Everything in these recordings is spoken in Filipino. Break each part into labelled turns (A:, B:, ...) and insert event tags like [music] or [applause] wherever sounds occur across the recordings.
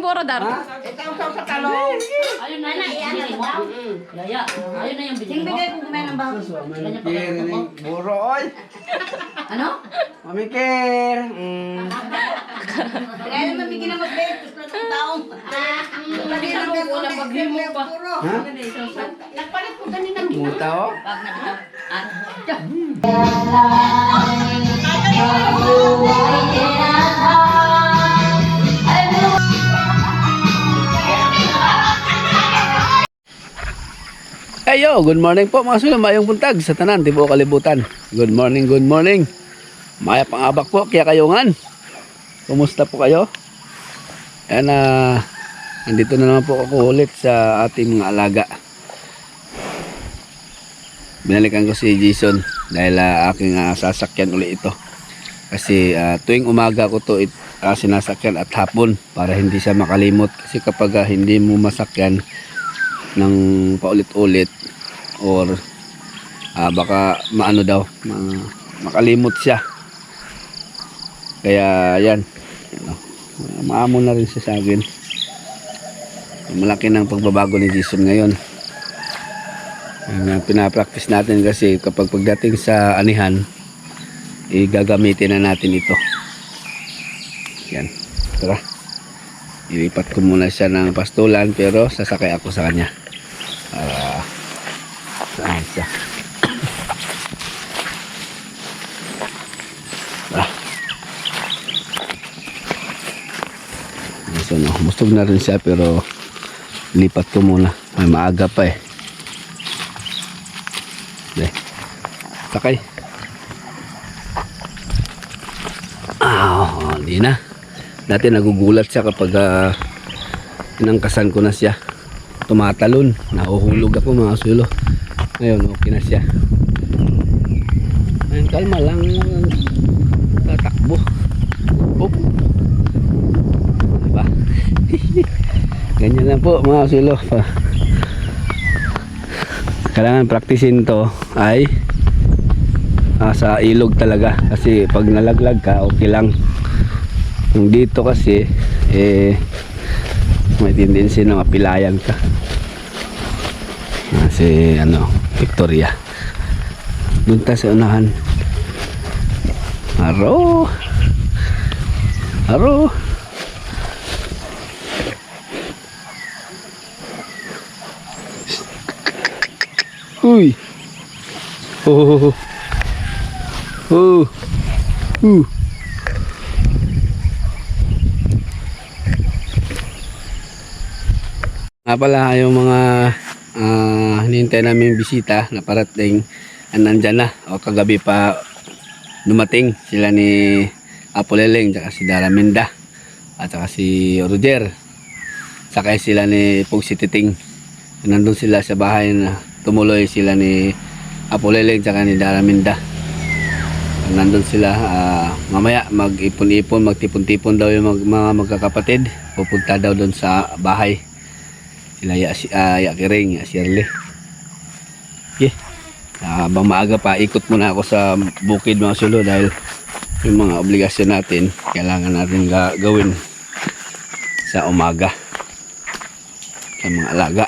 A: yung borodar.
B: Ito ang sa talong.
C: Ayun na na, iyan mo. Yaya, ayun na yung binili mo.
D: Bigay ko kumain ng bago.
B: Mamikir ni buro oy.
C: Ano?
B: Mamikir. Mm.
D: Kaya naman bigyan ng mag-bed. Gusto ng taong. Lagi lang ka
C: Wala paghimo pa.
B: Ha?
C: Nagpalit ko kanina.
B: Muta oh.
C: Pag nakita. Ah,
E: Ayo, good morning po mga sulo, mayong buntag sa tanan, tibo kalibutan. Good morning, good morning. Maya pangabak po, kaya kayungan. Kumusta po kayo? Ayan na, nandito na naman po ako ulit sa ating mga alaga. Binalikan ko si Jason dahil ah, aking ah, sasakyan uli ito. Kasi ah, tuwing umaga ko to it, ah, sinasakyan at hapon para hindi siya makalimot. Kasi kapag ah, hindi mo masakyan, ng paulit-ulit or ah, baka maano daw ma- makalimot siya. Kaya yan ano, maamo na rin siya sa akin. Malaki ng pagbabago ni Jason ngayon. Ah, pinapractice natin kasi kapag pagdating sa anihan igagamitin na natin ito. Yan tara. Ilipat ko muna siya ng pastulan pero sasakay ako sa kanya. Para saan siya ah. so no, musog na rin siya pero lipat ko muna may maaga pa eh Deh. sakay ah oh, hindi na Dati nagugulat siya kapag uh, inangkasan ko na siya. Tumatalon. Nahuhulog ako mga sulo. Ngayon, okay na siya. Ayun, kalma lang. Tatakbo. Oop. Diba? [laughs] Ganyan lang po mga sulo. Pa. Kailangan praktisin to ay ah, sa ilog talaga. Kasi pag nalaglag ka, okay lang. Yung dito kasi, eh, may tendency na mapilayan ka. Kasi, ano, Victoria. Doon sa unahan. Haro! Haro! Uy! Oh! Oh! Uh! Nga pala yung mga uh, hinihintay namin bisita na parating ah, nandyan na. O kagabi pa dumating sila ni Apoleleng tsaka si Daraminda at saka si Roger sakay sila ni Pug si Titing nandun sila sa bahay na tumuloy sila ni Apoleleng tsaka ni Daraminda nandun sila ah, mamaya mag-ipon-ipon magtipon-tipon daw yung mag- mga magkakapatid. Pupunta daw doon sa bahay sila ya, si, uh, ya Kiring, ya Shirley. Okay. Uh, habang maaga pa, ikot muna ako sa bukid mga sulo dahil yung mga obligasyon natin, kailangan natin ga gawin sa umaga sa mga alaga.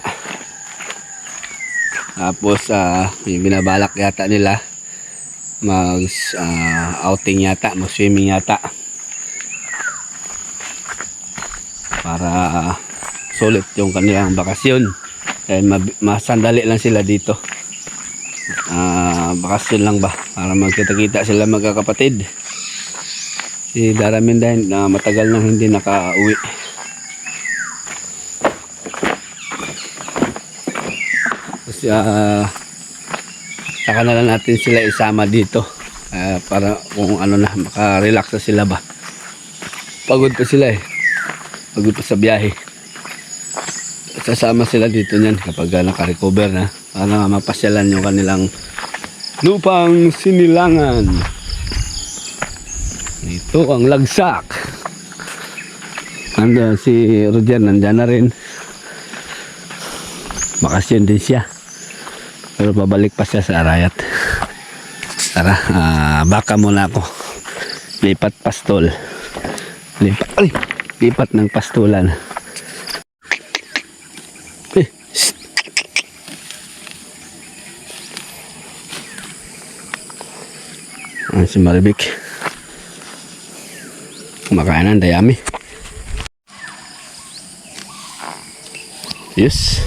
E: Tapos, uh, may binabalak yata nila mag uh, outing yata, mag swimming yata. Para uh, sulit yung kanilang bakasyon. Mab- masandali lang sila dito. Ah, bakasyon lang ba? Para magkita-kita sila magkakapatid si Daramin dahil na matagal nang hindi nakauwi. Kasi ah saka na lang natin sila isama dito. Ah, para kung ano na makarelax na sila ba? Pagod pa sila eh. Pagod pa sa biyahe sasama sila dito niyan kapag uh, naka-recover na para mapasyalan yung kanilang lupang sinilangan. Ito ang lagsak. Ando si Roger nandyan na rin. Bakasyon din siya. Pero babalik pa siya sa Arayat. Tara ah, baka muna ako. Lipat pastol. Lipat, ay, lipat ng pastulan Ayan si Maribik. Kumakain ng dayami. Yes.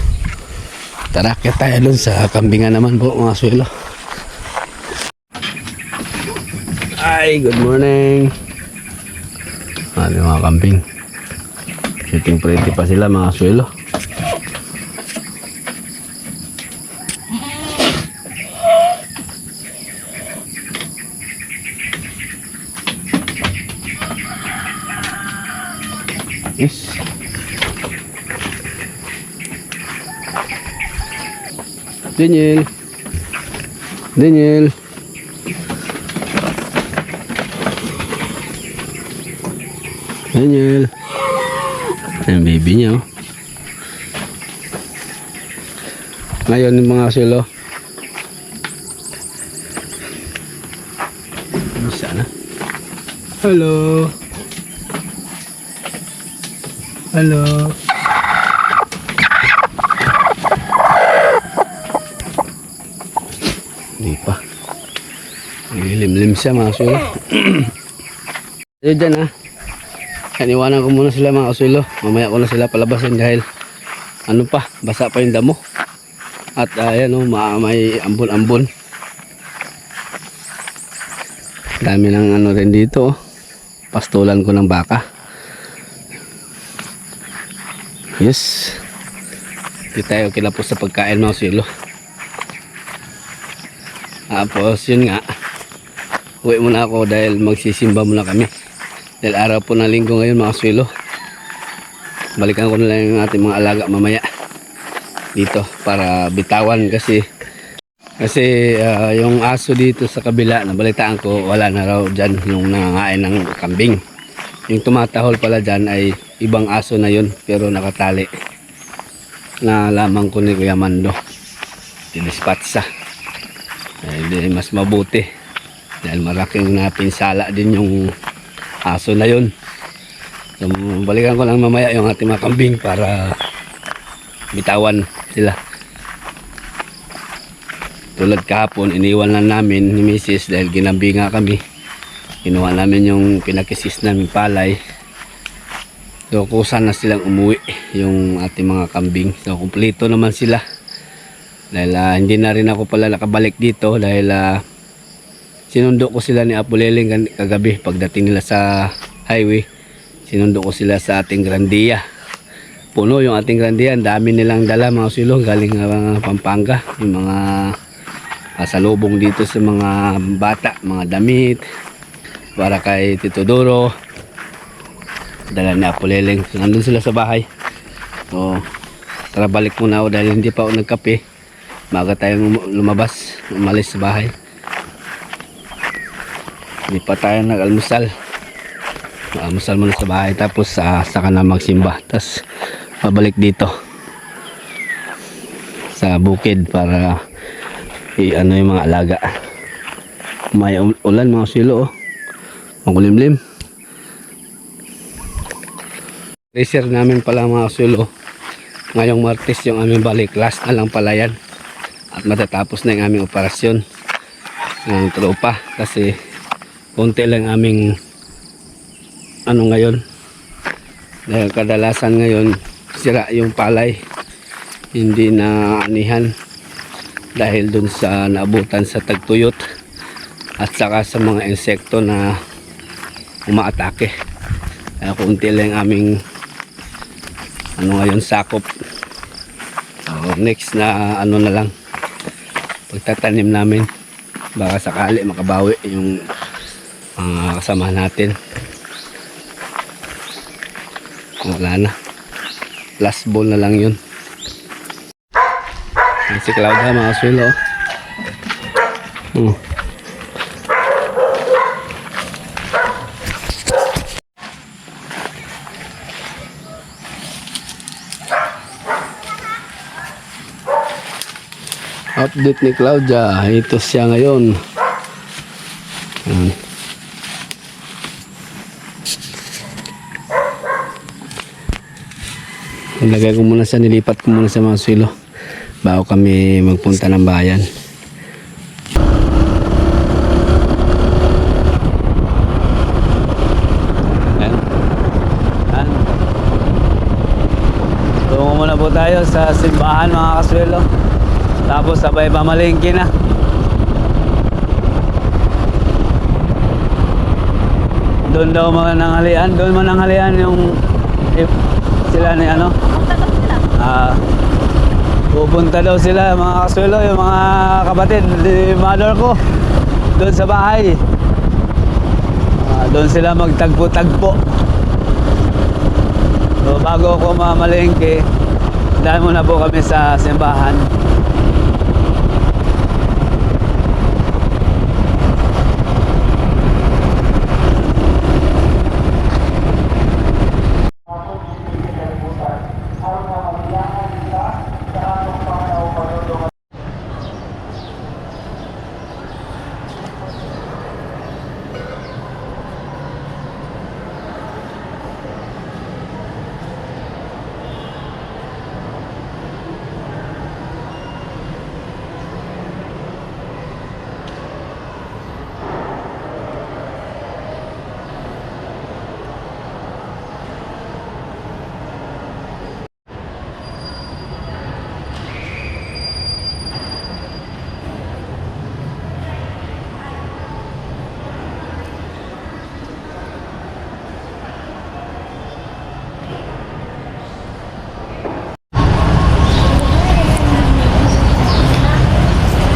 E: Tara, kaya tayo dun sa kambingan naman po mga swelo. Ay, good morning. Ano mga kambing. Sitting pretty pa sila mga swelo. Daniel. Daniel. Daniel. Ang baby niya oh. Ngayon yung mga silo. Bisa na. Hello. Hello. Hindi pa. Lilim-lim siya mga kasulo. [clears throat] Ayun dyan ah. Kaniwanan ko muna sila mga kasulo. Mamaya ko na sila palabasin dahil ano pa, basa pa yung damo. At ayan oh, ma- may ambon-ambon. Dami ng ano rin dito oh. Pastulan ko ng baka. Yes. Hindi tayo kinapos sa pagkain mga silo. Tapos yun nga. Uwi muna ako dahil magsisimba muna kami. Dahil araw po ng linggo ngayon mga silo. Balikan ko na lang yung ating mga alaga mamaya. Dito para bitawan kasi kasi ah, yung aso dito sa kabila nabalitaan ko wala na raw dyan yung nangangain ng kambing. Yung tumatahol pala dyan ay ibang aso na yun pero nakatali. Na lamang ko ni Kuya Mando. Dinispatsa. Eh, di, mas mabuti. Dahil malaking napinsala din yung aso na yun. So, balikan ko lang mamaya yung ating mga kambing para bitawan sila. Tulad kahapon, iniwan lang namin ni Mrs. dahil ginabi nga kami. Kinuha namin yung pinakisis namin palay. So, kusa na silang umuwi yung ating mga kambing. So, kumpleto naman sila. Dahil ah, hindi na rin ako pala nakabalik dito dahil ah, sinundo ko sila ni Apuleling kagabi pagdating nila sa highway. Sinundo ko sila sa ating Grandia. Puno yung ating Grandia. Ang dami nilang dala mga silong galing ah, Pampanga. Yung mga pasalubong dito sa mga bata, mga damit para kay Tito Duro dala ni Apoleleng so, nandun sila sa bahay so tara balik muna ako dahil hindi pa ako nagkape maga tayong lum- lumabas umalis sa bahay hindi pa tayo nag-almusal. Almusal muna sa bahay tapos uh, saka na magsimba. Tapos pabalik dito. Sa bukid para i-ano yung mga alaga. May ul- ulan mga silo oh. Makulimlim. Racer namin pala mga silo. Ngayong martes yung aming balik. Last na lang pala yan. At matatapos na yung aming operasyon. Ng tropa. Kasi konti lang aming ano ngayon dahil kadalasan ngayon sira yung palay. Hindi na anihan dahil dun sa naabutan sa tagtuyot at saka sa mga insekto na umaatake. Kaya kunti lang aming ano ngayon sakop. So, next na ano na lang pagtatanim namin. Baka sakali makabawi yung mga kasama natin. Wala na. Last ball na lang yun. Si Claudia mga swelo hmm. update ni Claudia ito siya ngayon. Yan. nilagay ko muna sa nilipat ko muna sa mga swilo bago kami magpunta ng bayan. Tungo muna po tayo sa simbahan mga kaswelo. Tapos sabay pamalingki na. Doon daw mananghalian doon mananghalian yung if, sila ni ano. Ah, pupunta daw sila mga kaswelo, yung mga kapatid, ni mother ko. Doon sa bahay. Ah, doon sila magtagpo-tagpo. So bago ako mamalengke, dahil muna po kami sa simbahan.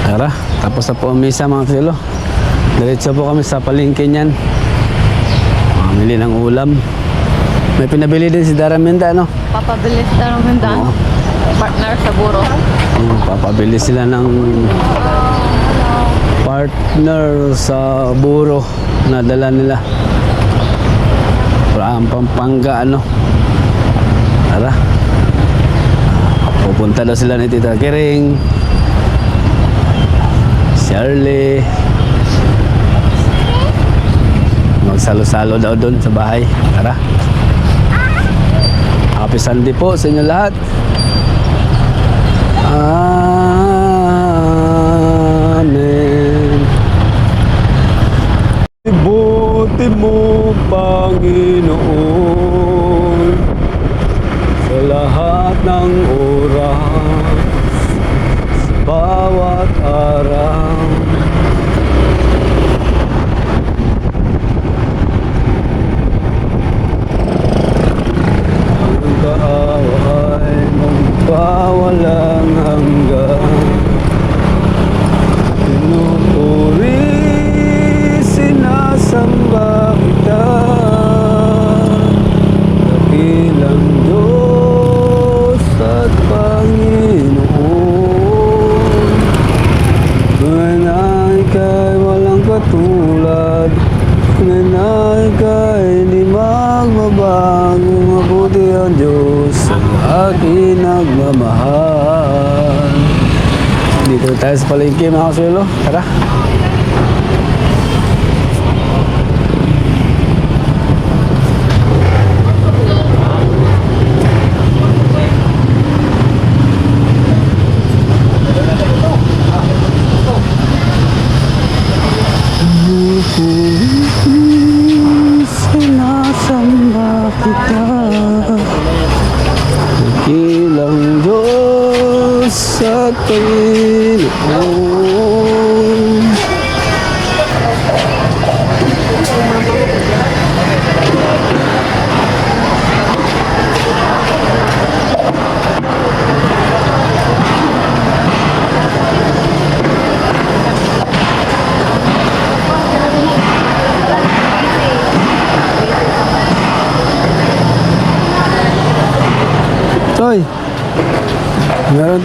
E: Tara, tapos na po ang misa mga kilo. Diretso po kami sa palengke niyan. Mamili ng ulam. May pinabili din si Daraminda, no?
C: Papabilis na naman
E: Oo.
C: Partner sa buro.
E: Mm, papabili sila ng partner sa buro na dala nila. Para ang Pampanga, ano? Tara. Pupunta daw sila ni Tita Kering. Shirley. Magsalo-salo daw doon sa bahay. Tara. Happy Sunday po sa inyo lahat.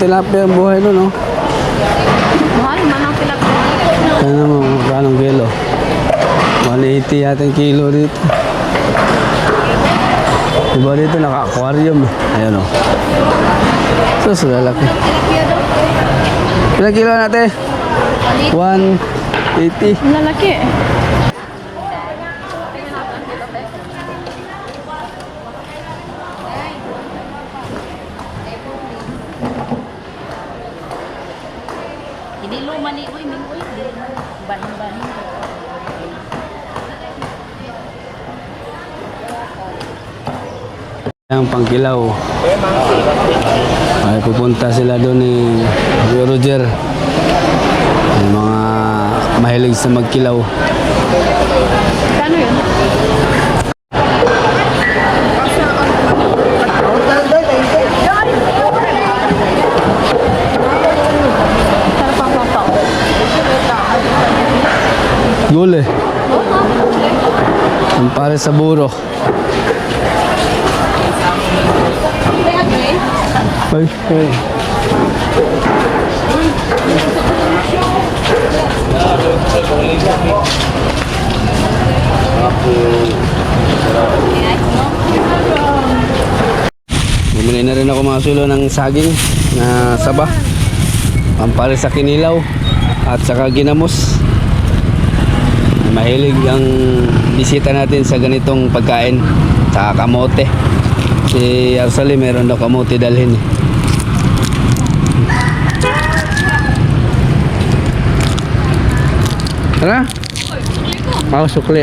E: Tilapia ang buhay doon, no?
C: Mahal man ang pinagpili.
E: Kaya naman, magkano kilo? 180 yata kilo dito. Diba dito naka-aquarium eh. Ayan o. Sus, lalaki. Ilang kilo natin? 180.
C: Lalaki.
E: Ang pangkilaw. Ay pupunta sila doon ni Kuya Roger. Yung mga mahilig sa magkilaw. Gule. Ang pare sa buro. Ay, ay. Bumili na rin ako mga sulo ng saging na saba. Pampare sa kinilaw at saka ginamos. Mahilig ang bisita natin sa ganitong pagkain sa kamote. Si Arsali meron daw kamote dalhin. eh. Tara. Ako sukli.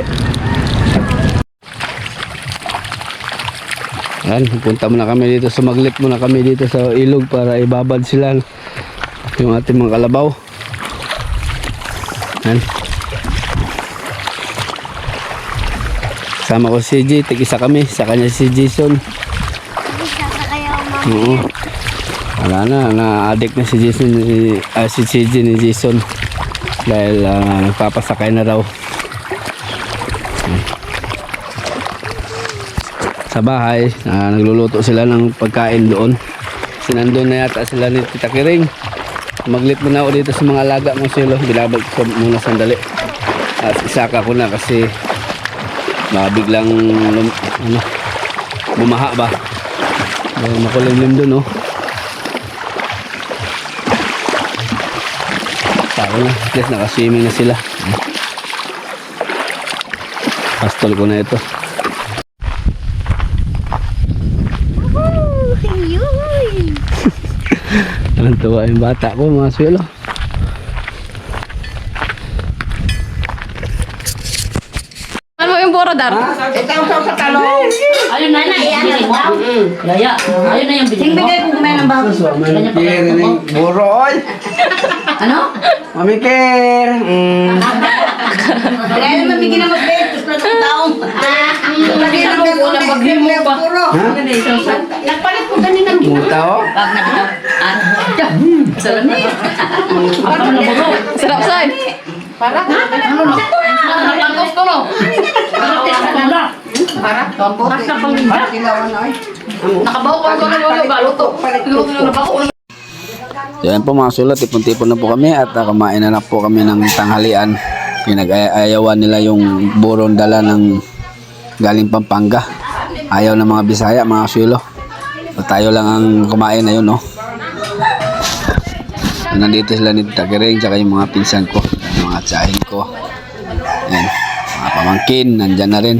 E: Yan, punta muna kami dito. Sumaglit muna kami dito sa ilog para ibabad sila yung ating mga kalabaw. Yan. Sama ko si CJ, tig-isa kami. Sa kanya si Jason. Oo. Wala na, na-addict na si Jason, ni- ah, si CJ ni Jason. Dahil ah, nagpapasakay na raw. Sa bahay, ah, nagluluto sila ng pagkain doon. Sinandun na yata sila ni Tita Kiring. Maglit muna ako dito sa mga alaga mo silo. Binabag ko muna sandali. At isaka ko na kasi baka biglang lum- ano, bumaha ba. Dahil makulimlim doon oh. Saka na. Yes, nakaswimming na sila. Pastol ko na ito. [laughs] Anong tuwa yung bata ko mga swelo.
A: Ano yung boro, Dar?
B: Ikaw sa sa talong.
C: Ayun na na, ibili mo. Yaya, ayun na yung
D: Sing
C: mo.
D: bigay ko kumain ng bago.
B: Mamikir ng buroy.
C: Ano?
B: Mamikir. Mm.
D: Kaya naman ng mag-bed, tapos na taong.
C: Isang buo na.
D: Puro.
C: Nagpalit ko kanina.
B: Muta oh.
C: Bag na dito. Ah, sarap na na.
A: Sarap, Sai.
C: Ano na? Nakapangkos ko no. Ano na? Para? Basta pang limba. Nakabaho ko ko na baluto. Luto na nabako.
E: Yan po mga sulat, tipon-tipon na po kami at uh, kumain na na po kami ng tanghalian. Pinag-ayawan nila yung buron dala ng galing Pampanga. Ayaw ng mga Bisaya, mga sulo. So, tayo lang ang kumain na yun, no? Nandito sila ni Tita Kiring, tsaka yung mga pinsan ko, yung mga tsahin ko. Yan, mga pamangkin, nandyan na rin.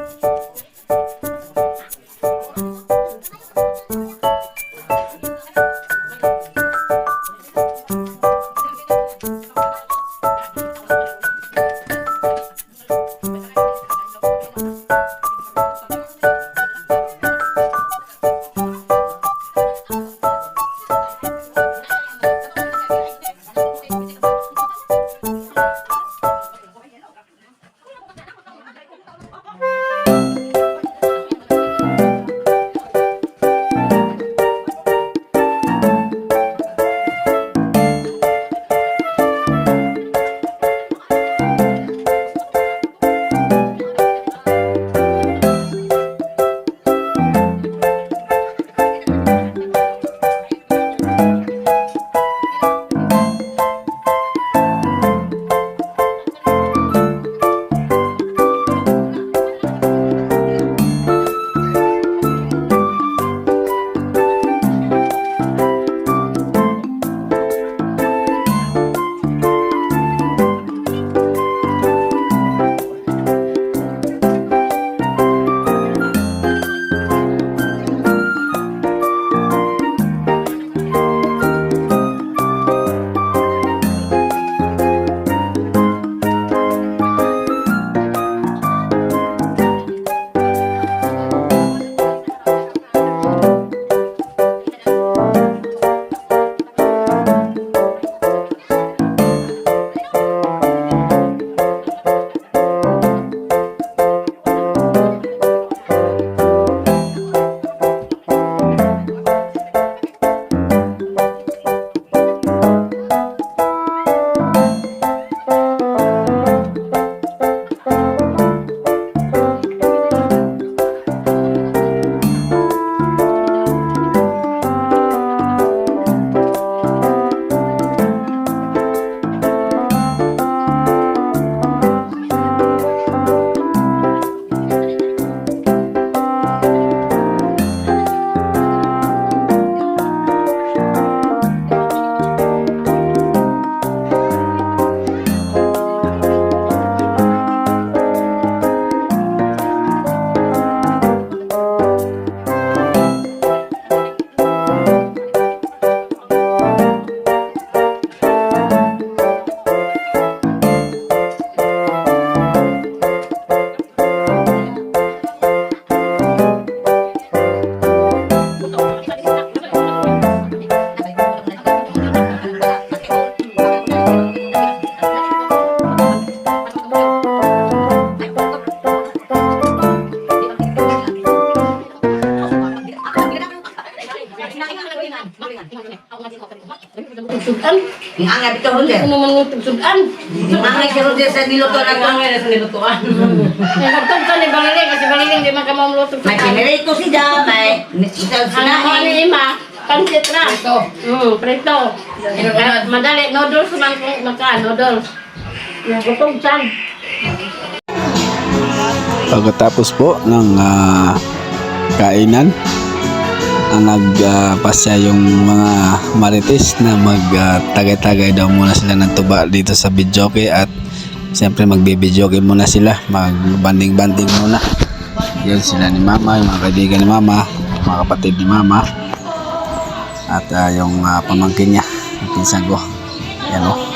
F: sudan?
D: Ang ito ho sa niluto na to.
F: Ang sa nilutuan. Ay, nagtog ka ni Baliling kasi Baliling di man ka mamluto
D: May pinirito si Jam, may isang
F: Ang
D: sinahin.
F: ni Ima, pansit na. Prito. Mm, prito. Madali, noodles man kung maka, noodles. Yung gutom siyan.
B: Pagkatapos po ng ah, kainan, ang nagpasya yung mga marites na mag-tagay-tagay daw muna sila ng tuba dito sa Bidjoke at siyempre magbibidyoke muna sila, magbanding-banding muna. Yan sila ni Mama, yung mga kaibigan ni Mama, mga kapatid ni Mama at ah, yung ah, pamangkin niya, pinsan ko. Yan o.